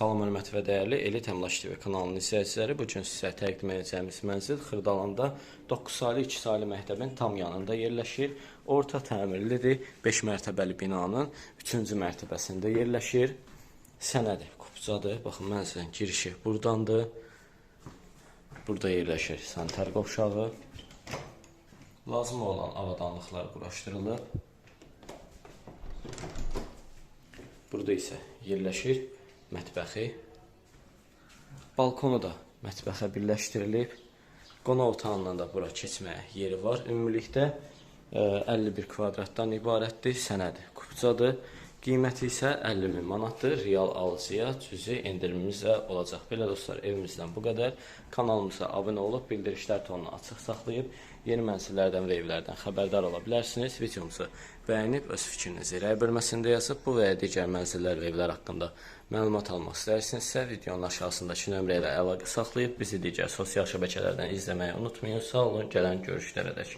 Salam hörmətli və dəyərli Elit Əmlaş TV kanalının izləyiciləri, bu gün sizə təqdim edəcəyimiz mənzil Xırdalanda 9 saylı 2 saylı məktəbin tam yanında yerləşir. Orta təmirlidir. 5 mərtəbəli binanın 3-cü mərtəbəsində yerləşir. Sənədi kupcadır. Baxın mənzilin girişi burdandır. Burada yerləşir sanitar qovşağı. Lazım olan avadanlıqlar quraşdırılıb. Burada isə yerləşir mətbəxi. Balkonu da mətbəxə birləşdirilib. Qonaq otağından da bura keçməyə yeri var. Ümumilikdə e, 51 kvadratdan ibarətdir. Sənədi kupcadır. Qiyməti isə 50 min manatdır. Real alıcıya cüzi endirimimiz də olacaq. Belə dostlar, evimizdən bu qədər. Kanalımıza abunə olub bildirişlər tonunu açıq saxlayıb yeni mənzillərdən və evlərdən xəbərdar ola bilərsiniz. Videomuzu bəyənib öz fikrinizi rəy bölməsində yazıb bu və ya digər mənzillər və evlər haqqında məlumat almaq istəyirsinizsə videonun aşağısındakı nömrə ilə əlaqə saxlayıb bizi digər sosial şəbəkələrdən izləməyi unutmayın. Sağ olun, gələn görüşlərə dək.